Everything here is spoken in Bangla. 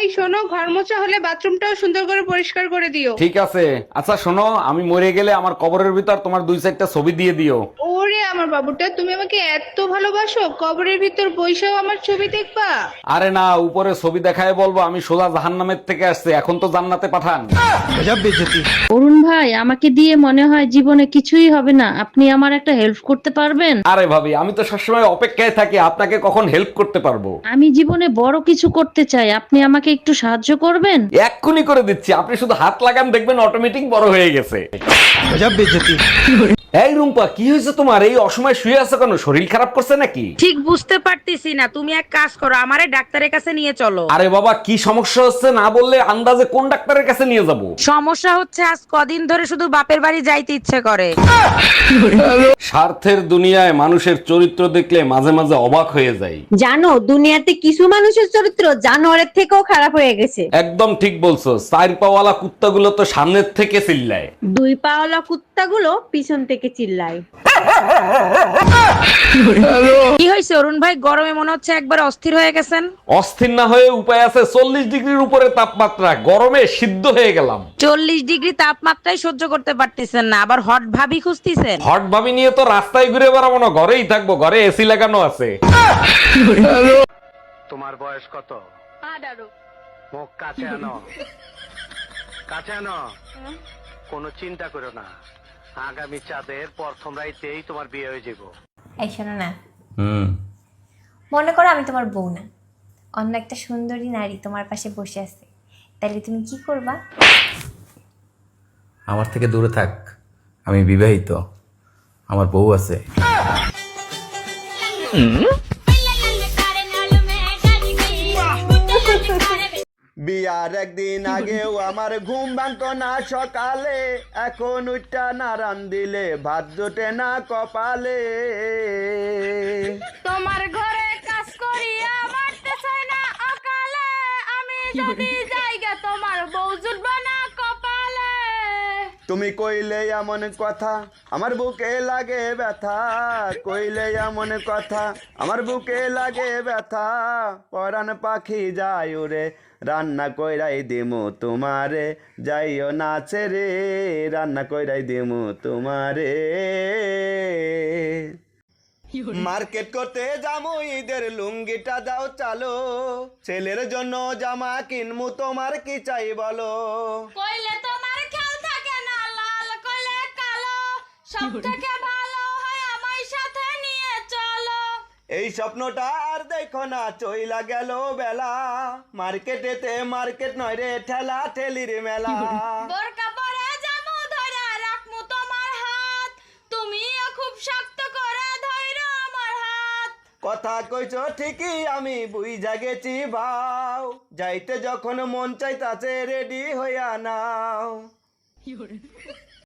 এই শোনো ঘর মোছা হলে বাথরুমটাও সুন্দর করে পরিষ্কার করে দিও। ঠিক আছে। আচ্ছা শোনো আমি মরে গেলে আমার কবরের ভিতর তোমার দুই চারটা ছবি দিয়ে দিও। ওরে আমার বাবুটা তুমি আমাকে এত ভালোবাসো কবরের ভিতর বৈশাও আমার ছবি দেখবা? আরে না উপরে ছবি দেখায় বলব আমি সোজা জাহান্নামের থেকে আসছে এখন তো জান্নাতে পাঠান। অরুণ ভাই আমাকে দিয়ে মনে হয় জীবনে কিছুই হবে না। আপনি আমার একটা হেল্প করতে পারবেন? আরে ভাবি আমি তো সবসময় অপেক্ষায় থাকি আপনাকে কখন হেল্প করতে পারব? আমি জীবনে বড় কিছু করতে চাই আপনি আমাকে একটু সাহায্য করবেন? এক্ষুনি করে দিচ্ছি আপনি শুধু হাত লাগান দেখবেন অটোমেটিক বড় হয়ে গেছে। এই রুম্পা কি হয়েছে তোমার? এই অসময় শুয়ে আছে কেন? শরীর খারাপ করছে নাকি? ঠিক বুঝতে পারতেছি না। তুমি এক কাজ করো আমারে ডাক্তারের কাছে নিয়ে চলো। আরে বাবা কি সমস্যা হচ্ছে? না বললে আন্দাজে কোন ডাক্তারের কাছে নিয়ে যাব? সমস্যা হচ্ছে আজ কদিন ধরে শুধু বাপের বাড়ি যাইতে ইচ্ছে করে। স্বার্থের দুনিয়ায় মানুষের চরিত্র দেখলে মাঝে মাঝে অবাক হয়ে যাই। জানো দুনিয়াতে কিছু মানুষের চরিত্র জানোয়ারের থেকেও খারাপ হয়ে গেছে। একদম ঠিক বলছো চার পাওয়ালা কুত্তাগুলো তো সামনের থেকে চিল্লায়। দুই পাওয়ালা কুত্তাগুলো পিছন থেকে চিল্লায়। কি হয়েছে অরুণ ভাই? গরমে মনে হচ্ছে একবার অস্থির হয়ে গেছেন? অস্থির না হয়ে উপায় আছে চল্লিশ ডিগ্রির উপরে তাপমাত্রা। গরমে সিদ্ধ হয়ে গেলাম। চল্লিশ ডিগ্রি তাপমাত্রায় সহ্য করতে পারতেছেন না আবার হট ভাবি খুঁজতেছেন? হট ভাবি নিয়ে তো রাস্তায় ঘুরে বেড়াবো না ঘরেই থাকব ঘরে এসি লাগানো আছে। তোমার বয়স কত? মুখ কাছে আনো। কাছে আনো। কোনো চিন্তা করো না। আগামী চাঁদের প্রথম রাইতেই তোমার বিয়ে হয়ে যাব এই শোনো না। মনে করো আমি তোমার বউ না। অন্য একটা সুন্দরী নারী তোমার পাশে বসে আছে। তাহলে তুমি কি করবা? আমার থেকে দূরে থাক। আমি বিবাহিত। আমার বউ আছে। বিয়ার একদিন আগেও আমার ঘুম ভাঙত না সকালে। এখন উঠটা নারান দিলে ভাত জোটে না কপালে। তোমার ঘরে কাজ করিয়া মারতে চাই না অকালে। আমি যদি জায়গা তোমার বউ জুটবে না তুমি কইলে এমন কথা, আমার বুকে লাগে ব্যথা। কইলে এমন কথা, আমার বুকে লাগে ব্যথা। পরাণ পাখি যায় রে, রান্না কইরাই দিমু তোমারে। যাইও নাচে রে, রান্না কইরাই দিমু তোমারে। মার্কেট করতে যাব ঈদের লুঙ্গিটা দাও চালো। ছেলের জন্য জামা কিনমু, তোমার কি চাই বলো? কইলে তোমার খেয়াল থাকে না লাল কইলে কালো ভালো হয় আমার সাথে নিয়ে চলো। এই স্বপ্নটা আর দেখো না চইলা গেল বেলা। মার্কেটেতে মার্কেট নয় রে ঠেলা ঠেলির মেলা। বোরকা পরে জামু ধরে রাখমু তোমার হাত। তুমিও খুব শক্ত করে ধইরো আমার হাত। কথা কইছো ঠিকই আমি বুঝা গেছি ভাও যাইতে যখন মন চাইতাছে রেডি হইয়া নাও।